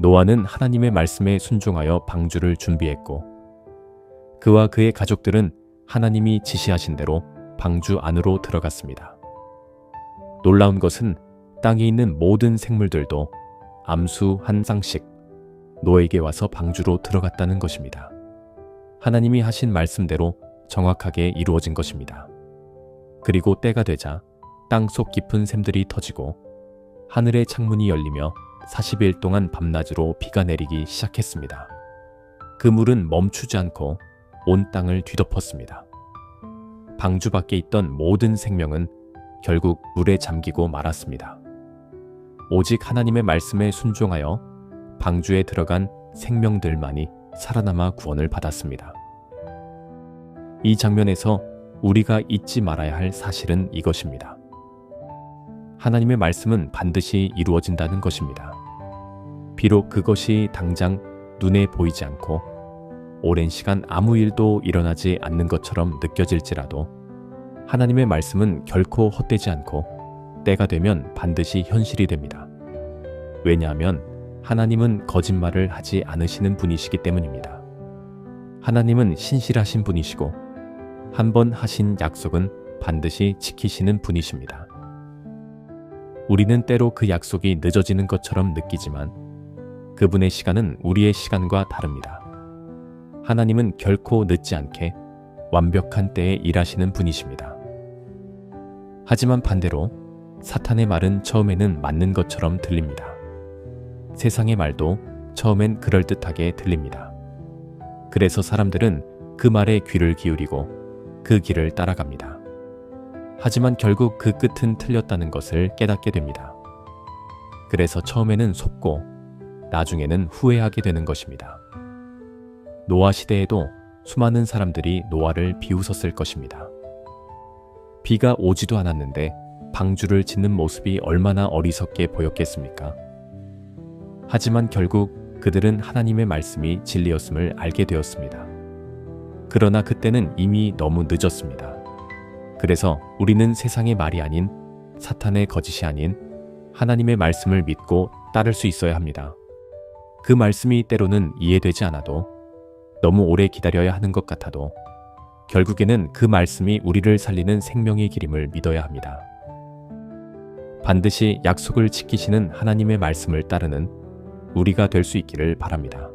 노아는 하나님의 말씀에 순종하여 방주를 준비했고 그와 그의 가족들은 하나님이 지시하신 대로 방주 안으로 들어갔습니다. 놀라운 것은 땅에 있는 모든 생물들도 암수 한 쌍씩 노에게 와서 방주로 들어갔다는 것입니다. 하나님이 하신 말씀대로 정확하게 이루어진 것입니다. 그리고 때가 되자 땅 속 깊은 샘들이 터지고 하늘의 창문이 열리며 40일 동안 밤낮으로 비가 내리기 시작했습니다. 그 물은 멈추지 않고 온 땅을 뒤덮었습니다. 방주 밖에 있던 모든 생명은 결국 물에 잠기고 말았습니다. 오직 하나님의 말씀에 순종하여 방주에 들어간 생명들만이 살아남아 구원을 받았습니다. 이 장면에서 우리가 잊지 말아야 할 사실은 이것입니다. 하나님의 말씀은 반드시 이루어진다는 것입니다. 비록 그것이 당장 눈에 보이지 않고 오랜 시간 아무 일도 일어나지 않는 것처럼 느껴질지라도 하나님의 말씀은 결코 헛되지 않고 때가 되면 반드시 현실이 됩니다. 왜냐하면 하나님은 거짓말을 하지 않으시는 분이시기 때문입니다. 하나님은 신실하신 분이시고 한 번 하신 약속은 반드시 지키시는 분이십니다. 우리는 때로 그 약속이 늦어지는 것처럼 느끼지만 그분의 시간은 우리의 시간과 다릅니다. 하나님은 결코 늦지 않게 완벽한 때에 일하시는 분이십니다. 하지만 반대로 사탄의 말은 처음에는 맞는 것처럼 들립니다. 세상의 말도 처음엔 그럴듯하게 들립니다. 그래서 사람들은 그 말에 귀를 기울이고 그 길을 따라갑니다. 하지만 결국 그 끝은 틀렸다는 것을 깨닫게 됩니다. 그래서 처음에는 속고 나중에는 후회하게 되는 것입니다. 노아 시대에도 수많은 사람들이 노아를 비웃었을 것입니다. 비가 오지도 않았는데 방주를 짓는 모습이 얼마나 어리석게 보였겠습니까? 하지만 결국 그들은 하나님의 말씀이 진리였음을 알게 되었습니다. 그러나 그때는 이미 너무 늦었습니다. 그래서 우리는 세상의 말이 아닌 사탄의 거짓이 아닌 하나님의 말씀을 믿고 따를 수 있어야 합니다. 그 말씀이 때로는 이해되지 않아도 너무 오래 기다려야 하는 것 같아도 결국에는 그 말씀이 우리를 살리는 생명의 길임을 믿어야 합니다. 반드시 약속을 지키시는 하나님의 말씀을 따르는 우리가 될 수 있기를 바랍니다.